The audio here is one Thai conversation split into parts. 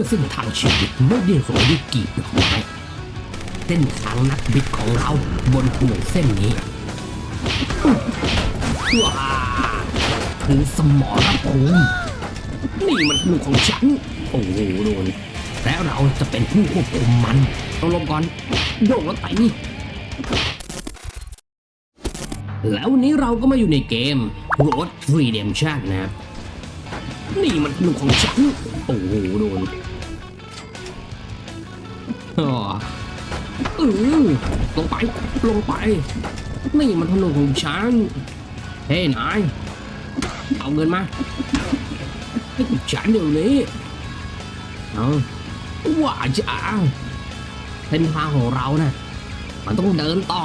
ื่อเส้นทางชีวิตไม่ได้โรยด้วยกีบดอกไม้เส้นทางนักบิดของเราบนถนนเส้นนี้ว้าถึงสมรภูมินี่มันลูกของฉัน โอ้โหโดนและเราจะเป็นผู้ควบคุมมันเอาลงก่อนโยกแล้วไตนี่ แล้ววันนี้เราก็มาอยู่ในเกม Road Redemption นะครับนี่มันลูกของฉัน โอ้โหโดน อ๋อเออลงไป ลงไป นี่มันถนนของฉัน เฮ้ยนาย เอาเงินมา ให้กูฉันเดี๋ยวนี้เอาว่าจะเส้นทางของเรานะ่ะมันต้องเดินต่อ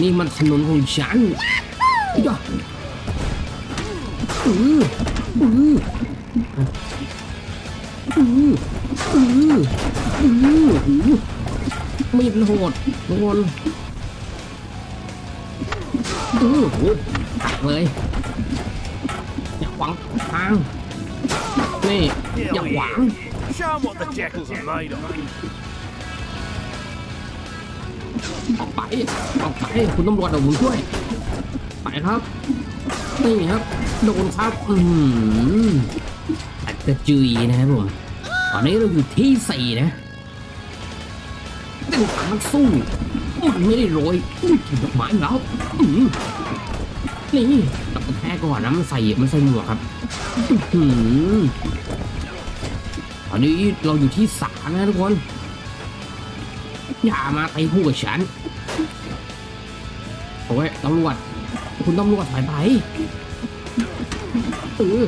นี่มันถนนของฉันย่าอืออืออืออืออืออือ มีดโหดทุกคนอือโหตักเลยอย่าหวังทางนี่อย่าหวัง Show 'em what the jackals are made of. ออกไปออกไปคุณตำรวจเดี๋ยวผมช่วย ไปครับนี่ครับโดนครับ อืม กระจุยนะครับผมตอนนี้เราอยู่ที่สี่นะเป็นทางนักสู้มันไม่ได้โรยนี่ถึงดอกไม้แล้วอืมนี่ตับกระแทกก่อนนะมันใส่มันใส่หมวกครับตอนนี้เราอยู่ที่สามนะทุกคน อย่ามาตีคู่กับฉันโอ้ยตำรวจ คุณตำรวจถอยไป ออ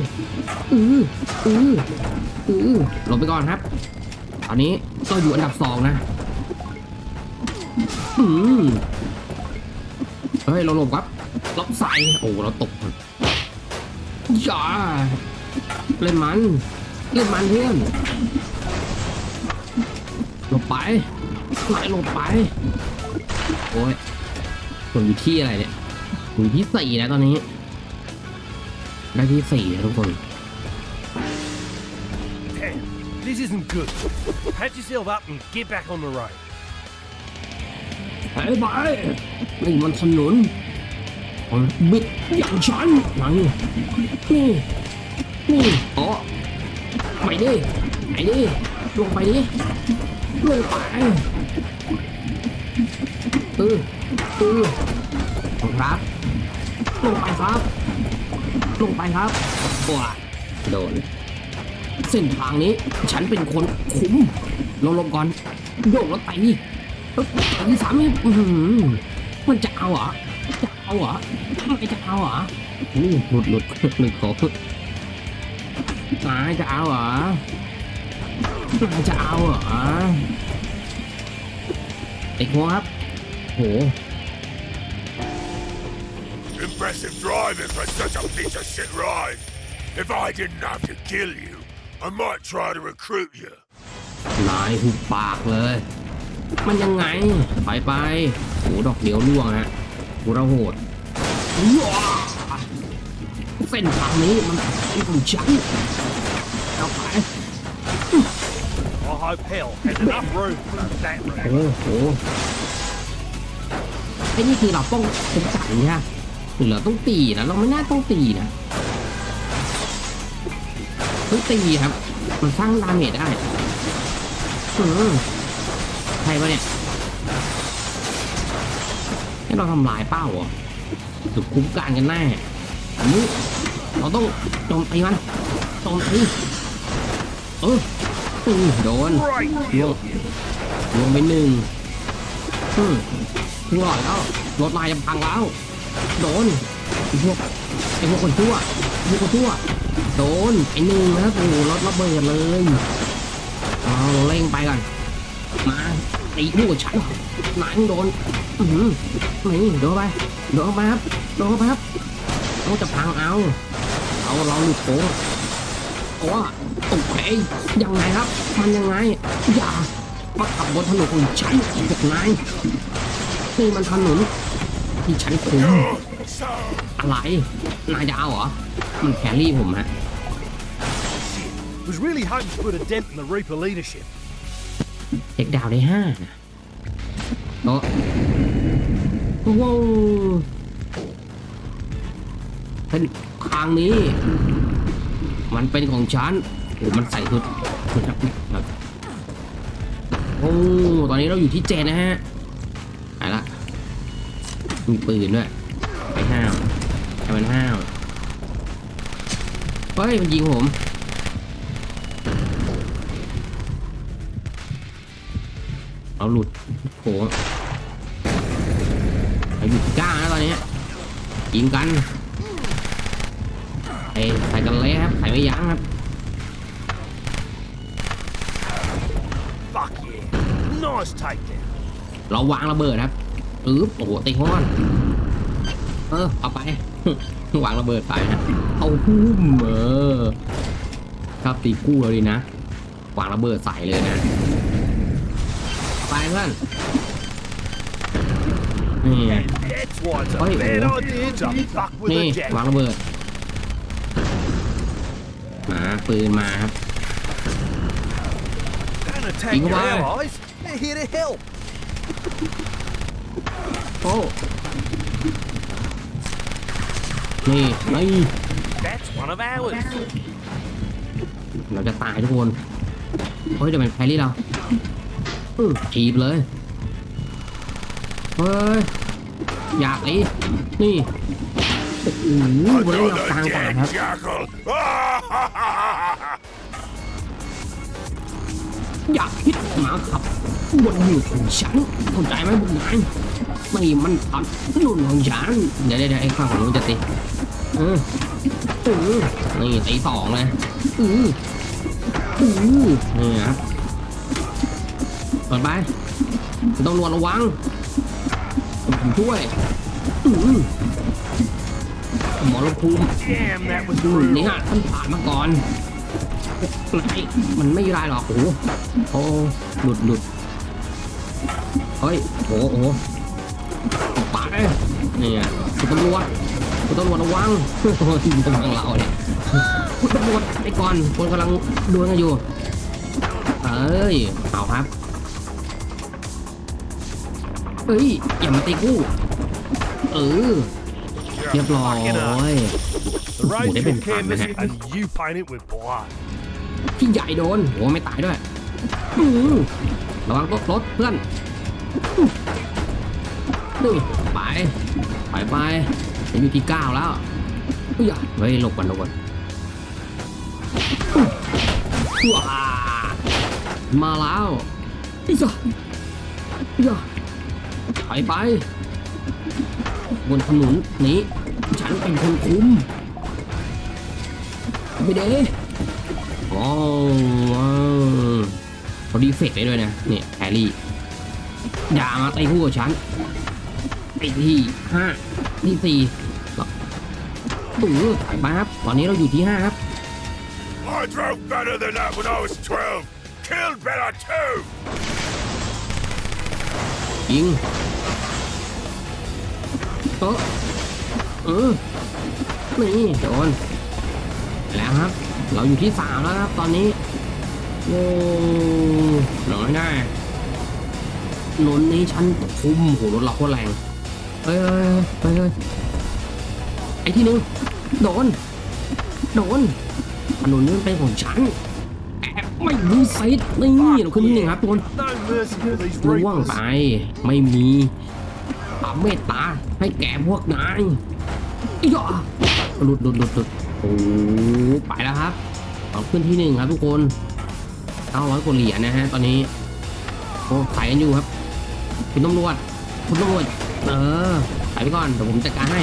เออเออเอหลบไปก่อนครับตอนนี้เราอยู่อันดับสองนะ อืมเฮ้ย เราหลบครับล็อกใส่โอ้เราตกอย่าเล่นมัน เล่นมันเพื่อนหลบไปไหลลงไป โอ้ยผมอยู่ที่อะไรเนี่ยผมอยู่ที่สี่นะตอนนี้ ได้ที่สี่นะทุกคน Damn, this isn't good. Patch yourself up and get back on the road. ไปไปนี่มันถนนมันบิดอย่างฉันหลังนี่ นี่อ๋อไปดิ ไปดิ ลงไปดิลงไปเออเออลงครับลงไปครับ ลงไปครับว้าโดน เส้นทางนี้ฉันเป็นคนคุมลงลงก่อนโยกแล้วไต่นี่เอ้ยไต่สามเมตรอื้อหือมันจะเอาเหรอจะเอาเหรอไม่จะเอาเหรอนี่หลุดหลุดหลุดของนายจะเอาเหรอนายจะเอาเหรอไอ้หัวครับโห Impressive driving for such a piece of shit ride. If I didn't have to kill you, I might try to recruit you. นายหุบปากเลย มันยังไง ไปไปโหดอกเดียวล่วงฮะโหระโหดว้าเส้นทางนี้มันเป็นของฉันเอาไป I hope hell has enough room for that โอ้โหไอ้นี่คือเราป้องเป็นกันใช่ไหม หรือเราต้องตีนะเราไม่น่าต้องตีนะต้องตีครับ มันสร้างดาเมจได้อืมใครวะเนี่ยให้เราทำลายเป้าเหรอหรือคุ้มกันกันแน่อันนี้เราต้องโจมตีมันโจมตีเอออือโดน Right ลงลงไปหนึ่งอืมถึงหลอดแล้วรถลายจะพังแล้ว โดนไอ้พวกไอ้พวกคนชั่วไอ้พวกคนชั่วโดนไอ้หนึ่งนะครับโอ้รถระเบิดเลยเอาเร่งไปก่อนมาตีลูกฉันนายมึงโดนอือหือนี่โดนไปโดนเข้าไปครับโดนเข้าไปครับเราจะพังเอาเอาเราหลุดโค้งโอ้โอเคยังไงครับ มันยังไง อย่ามาขับบนถนนของฉันไอ้พวกนายนี่มันถนน ที่ฉันคุม So, อะไรนายจะเอาเหรอมันแครี่ผมฮะ Was really hoping to put a dent in the Reaper leadership. เด็กดาวได้ห้านะโอ้ว้าวเป็นทางนี้ มันเป็นของฉันโอ้มันใส่ชุดชุดนักบินครับโอ้ ตอนนี้เราอยู่ที่เจนนะฮะไปละ มีปืนด้วยไปห้าวให้มันห้าวเฮ้ยมันยิงผมเอาหลุดโหเราอยู่ที่ก้านะตอนนี้ยิงกันไอ้ใส่กันเละครับใส่ไม่ยั้งครับ Fuck yeah. Nice takedown. เราวางระเบิดครับ อือโอ้โหตีห้อน เออเอาไปวางระเบิดไปนะเอาพุ่มเออครับตีกู้เราดีนะวางระเบิดใส่เลยนะไปเพื่อนนี่ That's why it's a Oi, bad ủa? idea to fuck with นี่วางระเบิดมาปืนมาครับ Don't attack Think your about it. allies. โอ้นี่นี่ That's one of ours. เราจะตายทุกคนเฮ้ยเดี๋ยวมันแพรี่เราอือถีบเลยเฮ้ยอยากตีนี่โอ้โหบนเล่นเรา Another กลางอากาศ dead ครับ jackal! อยากคิดมาขับบนมือของฉันเข้าใจไหมบุญนาย ไม่มันทำถนนของฉันเดี๋ยวเดี๋ยวเดี๋ยวไอ้ข้างของนู้นจะตีเออเออนี่ตีสองเลยอืออือนี่ครับเปิดไปต้องรวนระวังผมช่วยอือหมอลภูมิ Damn, that was รุ่น brutal. นี้ท่านผ่านมาก่อนไอ้มันไม่ได้หรอกโอ้โหหลุดหลุดเฮ้ยโอ้โหโอ้โห ปาดเลยนี่ไงคุณตำรวจคุณตำรวจระวังทีมกำลังเราเนี่ยคุณตำรวจไอ้ก่อนคนกำลังดวลกันอยู่เอ้ยเอาครับเอ้ยอย่ามาตีกู้เออเรียบร้อย The road's they've your been fun, canvas haven't they? and you paint it with blood. พี่ใหญ่โดนโอ้ไม่ตายด้วยระวังรถรถเพื่อน อื้อนี่ไปไปไปจะอยู่ที่เก้าแล้วอุ้ยอะเฮ้ยหลบก่อนหลบก่อนว้ามาแล้วอีจ้ะอีจ้ะไปไป บนถนนนี้ ฉันเป็นคนคุมไม่เด้ว้าวว้าวเขาดีเฟกได้ด้วยนะ นี่แฮร์รี่ อย่ามาตีคู่กับฉัน ไอ้ที่ห้าที่สี่ตู้ถ่ายมาครับตอนนี้เราอยู่ที่ห้าครับ I drove better than that when I was 12. Killed better too. ยิงเออเออนี่โดนแล้วครับ เราอยู่ที่สามแล้วครับตอนนี้โอ้หน่อยได้นนนี้ฉันคุมโหรถเราโคตรแรง เฮ้ยเฮ้ยเฮ้ยเฮ้ยไอ้ที่หนึ่งโดน โดนถนนนี้เป็นของฉันแอบไม่มีไซต์นี่เราขึ้นที่หนึ่งครับทุกคน No mercy for these ล่วงไป ไม่มีความเมตตาให้แก่พวกนายอีกอะหลุดหลุดหลุดหลุดโอ้ไปแล้วครับเอาขึ้นที่หนึ่งครับทุกคนเก้าร้อยกว่าเหรียญนะฮะตอนนี้โอ้ขายกันอยู่ครับ คุณตำรวจ คุณตำรวจ เออขายไปก่อนเดี๋ยวผมจัดการให้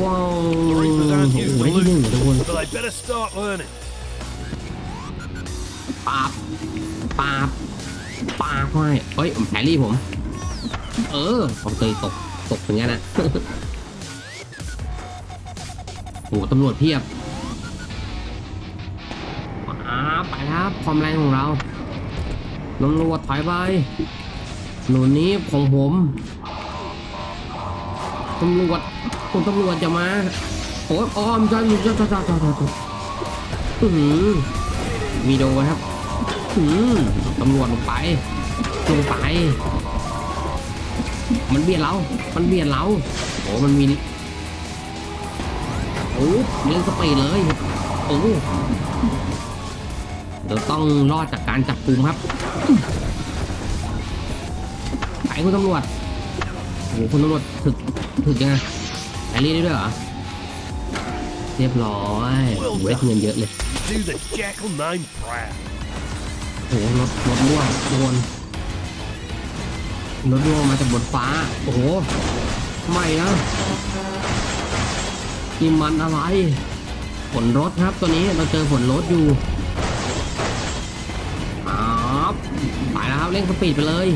ว้าวโอ้ Reapers โห aren't ได้ used to ที่หนึ่ง loot, ทุกคน but they better start learning. ปาบปาบปาบให้เฮ้ยผมแพรรี่ผม เออผมเคยตกตกอย่างเงี้ยนะโอ้โหตำรวจเพียบมาไปแล้วครับความแรงของเราตำรวจถอยไปหนุนนี้ของผม ตำรวจคุณตำรวจจะมาโอ้อ้อมจ้าจ้าจ้าจ้าจ้าจ้าอือหือมีโดนครับอืมตำรวจลงไป ลงไป มันเบียดเรา มันเบียดเราโอ้มันมีโอ้เล่นสปีดเลยโอ้เดี๋ยวต้องรอดจากการจับกลุ่มครับไปคุณตำรวจโอ้คุณตำรวจถึก ถึกยังไงแอรี่ได้ด้วยเหรอ เรียบร้อยโอ้โหได้เงินเยอะเลย Do the jackal name proud. โอ้โหรถรถร่วงโดนรถร่วงมาจากบนฟ้า โอ้โหไม่นะนี่มันอะไรฝนรถครับตัวนี้เราเจอฝนรถอยู่ครับไปแล้วครับเร่งสปีดไปเลย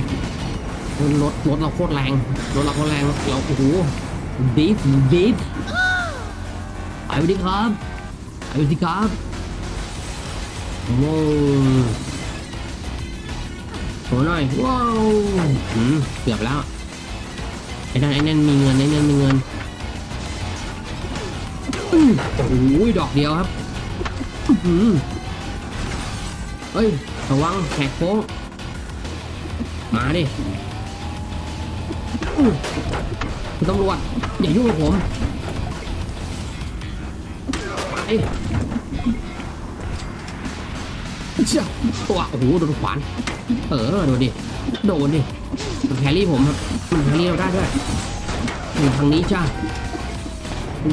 รถรถเราโคตรแรงรถเราโคตรแรงเราโอ้โหบีฟบีฟไปดิครับไปดิครับว้าวโหหน่อยว้าวเกือบแล้วไอ้นั่นไอ้นั่นมีเงินไอ้นั่นมีเงินโอ้โหดอกเดียวครับเฮ้ยระวังแหกโค้งมาดิ คุณตำรวจอย่ายุ่งกับผมไปเจ้าตัวโอ้โหโดนขวาน เออโดนดิโดนดิมันแครี่ผมครับมันแครี่เราได้ด้วยอยู่ทางนี้จ้า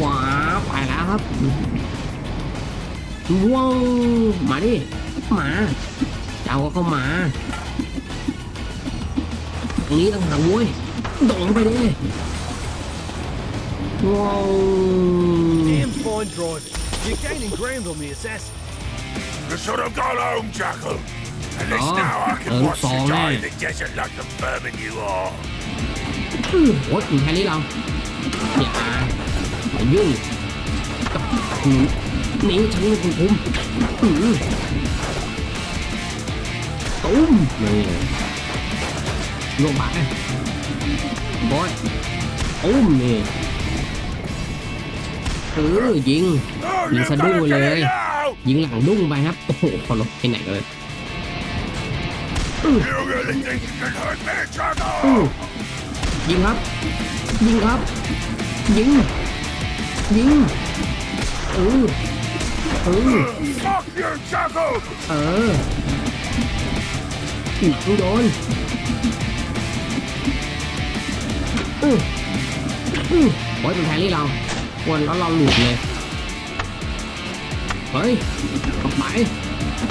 ว้าไปแล้วครับว้าวมาดิมาเจ้าก็เข้ามาตรงนี้ต่างหากเว้ย โดดลงไปดิว้าว Damn fine driving. You're gaining ground on the assassin. You should have gone home, Jackal. At least Oh, now I can um, watch you sorry. die in the desert like the vermin you are. อื้อโอ้ยถึงแค่นี้เราอย่าอย่ายุ่งกับหูนี่ฉันเป็นคนคุมอื้อตุ้มนี่ลงไป บอสอุ้มนี่เออยิงยิงสะดุ้งเลย ยิงหลังดุ้งไปครับ โอ้โหพอลบไปไหนเลยยิงครับ ยิงครับ ยิง ยิงเออเออเออหนัโดน อืออือโอ้ยเป็นแพรรี่เราวันแล้วเราหลุดเลย เฮ้ยกลับไป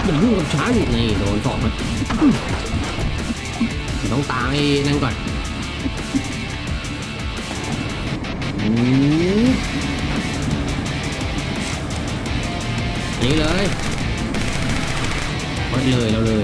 อย่ายุ่งกับฉันนี่โดนสอบมันต้องตามไอ้นั่นก่อนนี่เลยเฮ้ยเลยเราเลย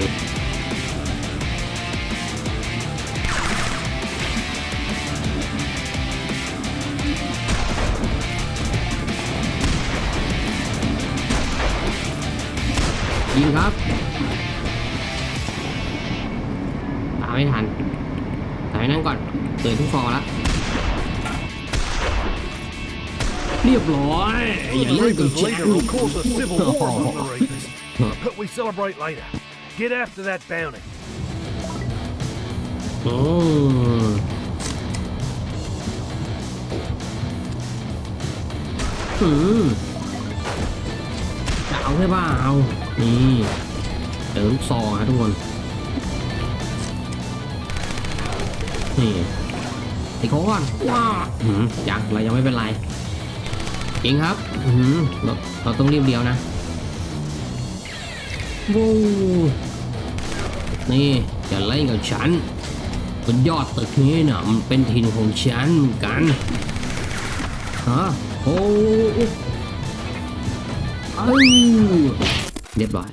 เปิดทุกฟอร์แล้วเรียบร้อยอย่า The เล่นกับ Reapers แจ็ค leader will cause a civil war among the Reapers. But we celebrate later. Get after that bounty. โอ้อืมจะเอาใช่ป่ะเอานี่เติมซองฮะทุกคน นี่ติโค้งก่อนว้าอืมยังเรายังไม่เป็นไรจริงครับอืมเราเราต้องรีบเดียวนะวู้นี่จะเล่นกับฉันบนยอดตึกนี้น่ะมันเป็นถิ่นของฉันเหมือนกันฮะโอ้เอ้ยเรียบร้อย